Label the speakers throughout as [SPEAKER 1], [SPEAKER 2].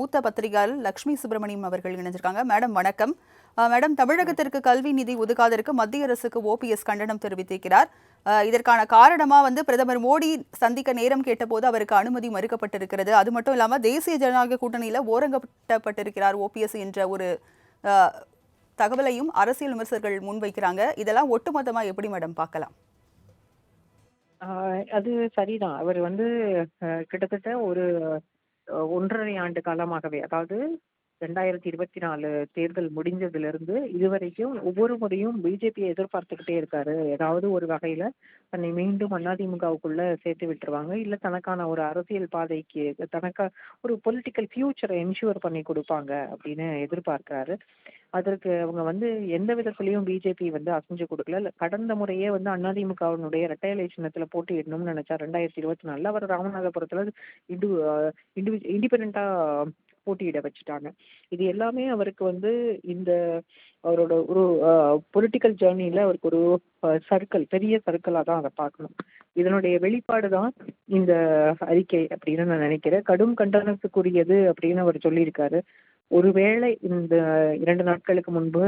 [SPEAKER 1] மூத்த பத்திரிகையாளர் லக்ஷ்மி சுப்பிரமணியம் அவர்கள் இணைஞ்சிருக்காங்க. மேடம் வணக்கம். மேடம் தமிழகத்திற்கு கல்வி நிதி ஒதுக்காததற்கு மத்திய அரசுக்கு ஓபிஎஸ் கண்டனம் தெரிவித்திருக்கிறார். இதற்கான காரணமா வந்து பிரதமர் மோடி சந்திக்க நேரம் கேட்டபோது அவருக்கு அனுமதி மறுக்கப்பட்டிருக்கிறது. அது மட்டும் இல்லாம தேசிய ஜனநாயக கூட்டணியில ஓரங்கப்பட்டிருக்கிறார் ஓபிஎஸ் என்ற ஒரு தகவலையும் அரசியல் விமர்சகர்கள் முன்வைக்கிறாங்க. இதெல்லாம் ஒட்டுமொத்தமா எப்படி மேடம் பார்க்கலாம்?
[SPEAKER 2] அது சரிதான். அவர் வந்து கிட்டத்தட்ட ஒரு ஒன்றரை ஆண்டு காலமாகவே அதாவது ரெண்டாயிரத்தி இருபத்தி நாலு தேர்தல் முடிஞ்சதுலேருந்து இதுவரைக்கும் ஒவ்வொரு முறையும் பிஜேபியை எதிர்பார்த்துக்கிட்டே இருக்காரு. ஏதாவது ஒரு வகையில் தன்னை மீண்டும் அதிமுகவுக்குள்ளே சேர்த்து விட்டுருவாங்க. இல்லை தனக்கான ஒரு அரசியல் பாதைக்கு தனக்கா ஒரு பொலிட்டிக்கல் ஃபியூச்சரை என்ஷூர் பண்ணி கொடுப்பாங்க அப்படின்னு எதிர்பார்க்கிறாரு. அதற்கு அவங்க வந்து எந்த விதத்துலையும் பிஜேபி வந்து அசைஞ்சு கொடுக்கல. கடந்த முறையே வந்து அதிமுகவினுடைய இரட்டை சின்னத்தில் போட்டியிடணும்னு நினைச்சா ரெண்டாயிரத்தி இருபத்தி நாலில் அவர் ராமநாதபுரத்தில் இண்டு இண்டிவி இண்டிபெண்டா போட்டியிட வச்சுட்டாங்க. இது எல்லாமே அவருக்கு வந்து இந்த அவரோட ஒரு பொலிட்டிக்கல் ஜேர்னியில் அவருக்கு ஒரு சர்க்கிள் பெரிய சர்க்கிளாக தான் அதை பார்க்கணும். இதனுடைய வெளிப்பாடு தான் இந்த அறிக்கை அப்படின்னு நான் நினைக்கிறேன். கடும் கண்டனத்துக்குரியது அப்படின்னு அவர் சொல்லியிருக்காரு. ஒருவேளை இந்த இரண்டு நாட்களுக்கு முன்பு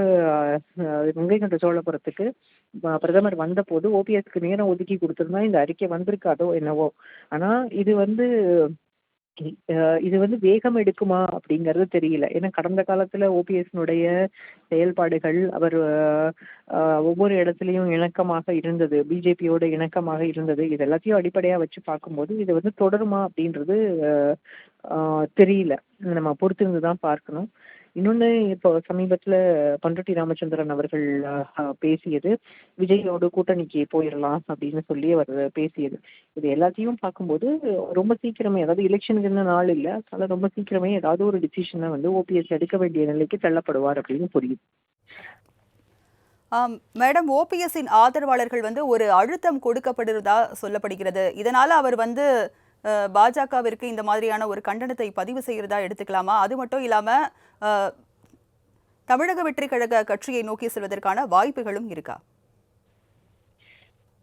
[SPEAKER 2] கங்கை கொண்ட சோழபுரத்துக்கு பிரதமர் வந்தபோது ஓபிஎஸ்க்கு நேரம் ஒதுக்கி கொடுத்துருந்தா இந்த அறிக்கை வந்திருக்காதோ என்னவோ. ஆனா இது வந்து இது வந்து வேகம் எடுக்குமா அப்படிங்கறது தெரியல. ஏன்னா கடந்த காலத்துல ஓபிஎஸ்னுடைய செயல்பாடுகள் அவர் ஒவ்வொரு இடத்துலயும் இணக்கமாக இருந்தது. பிஜேபியோட இணக்கமாக இருந்தது. இது எல்லாத்தையும் அடிப்படையா வச்சு பார்க்கும்போது இது வந்து தொடருமா அப்படின்றது தெரியல. நம்ம பொறுத்திருந்து தான் பார்க்கணும். இன்னொன்று இப்போ சமீபத்தில் பண்ருட்டி ராமச்சந்திரன் அவர்கள் பேசியது விஜயோட கூட்டணிக்கு போயிடலாம் அப்படின்னு சொல்லி அவர் பேசியது. இது எல்லாத்தையும் பார்க்கும்போது ரொம்ப சீக்கிரமே அதாவது எலெக்ஷனுக்கு இன்னும் நாள் இல்லை அதனால் ரொம்ப சீக்கிரமே ஏதாவது ஒரு டிசிஷனை வந்து ஓபிஎஸ் எடுக்க வேண்டிய நிலைக்கு தள்ளப்படுவார் அப்படின்னு புரியுது.
[SPEAKER 1] ஆம், மேடம் ஓபிஎஸ்ஸின் ஆதரவாளர்கள் வந்து ஒரு அழுத்தம் கொடுக்கப்படுறதா சொல்லப்படுகிறது. இதனால் அவர் வந்து பாஜகவிற்கு இந்த மாதிரியான ஒரு கண்டனத்தை பதிவு செய்கிறதா எடுத்துக்கலாமா? அது மட்டும் இல்லாமல் தமிழக வெற்றி கழக கட்சியை நோக்கி செல்வதற்கான வாய்ப்புகளும் இருக்கா?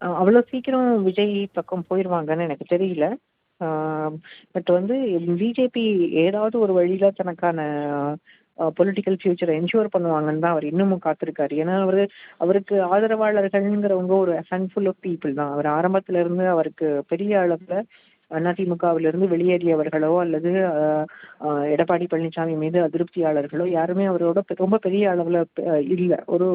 [SPEAKER 2] அவ்வளோ சீக்கிரம் விஜய் பக்கம் போயிடுவாங்கன்னு எனக்கு தெரியல. பட் வந்து பிஜேபி ஏதாவது ஒரு வழியில தனக்கான பொலிட்டிக்கல் ஃபியூச்சரை என்ஷூர் பண்ணுவாங்கன்னு தான் அவர் இன்னமும் காத்திருக்காரு. ஏன்னா அவரு அவருக்கு ஆதரவாளர்கள்ங்கிறவங்க ஒரு ஹேண்ட்ஃபுல் ஆஃப் பீப்புள் தான். அவர் ஆரம்பத்துல இருந்து அவருக்கு பெரிய அளவுல அதிமுகவிலிருந்து வெளியேறியவர்களோ அல்லது எடப்பாடி பழனிசாமி மீது அதிருப்தியாளர்களோ யாருமே அவரோட ரொம்ப பெரிய அளவுல இல்லை. ஒரு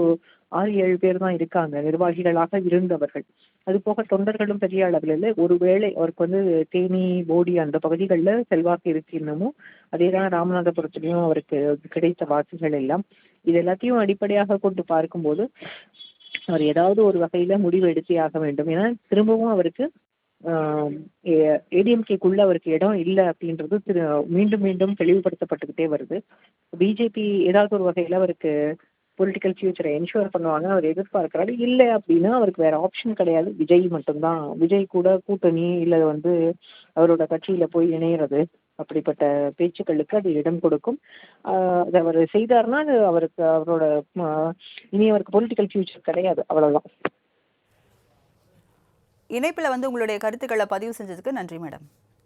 [SPEAKER 2] ஆறு ஏழு பேர் தான் இருக்காங்க. நிர்வாகிகளாக இருந்தவர்கள். அது போக தொண்டர்களும் பெரிய அளவில் இல்லை. ஒருவேளை அவருக்கு வந்து தேனி போடி அந்த பகுதிகளில் செல்வாக்கு இருக்கு இன்னமும். அதே தான் ராமநாதபுரத்துலையும் அவருக்கு கிடைத்த வாக்குகள் எல்லாம். இது எல்லாத்தையும் அடிப்படையாக கொண்டு பார்க்கும்போது அவர் ஏதாவது ஒரு வகையில முடிவு எடுத்தே ஆக வேண்டும். ஏன்னா திரும்பவும் அவருக்கு ஏடிஎம்கேக்குள்ள அவருக்கு இடம் இல்லை அப்படின்றது திரு மீண்டும் மீண்டும் தெளிவுபடுத்தப்பட்டுக்கிட்டே வருது. பிஜேபி ஏதாவது ஒரு வகையில் அவருக்கு பொலிட்டிக்கல் ஃபியூச்சரை என்ஷூர் பண்ணுவாங்க அவர் எதிர்பார்க்கிறாரு. இல்லை அப்படின்னா அவருக்கு வேற ஆப்ஷன் கிடையாது. விஜய் மட்டும்தான். விஜய் கூட கூட்டணி இல்லை வந்து அவரோட கட்சியில போய் இணையிறது அப்படிப்பட்ட பேச்சுக்களுக்கு அது இடம் கொடுக்கும். அது அவர் செய்தார்னா அது அவருக்கு அவரோட இனி அவருக்கு பொலிட்டிக்கல் ஃபியூச்சர் கிடையாது. அவ்வளவுதான்.
[SPEAKER 1] இணைப்பில் வந்து உங்களுடைய கருத்துக்களை பதிவு செஞ்சதுக்கு நன்றி மேடம்.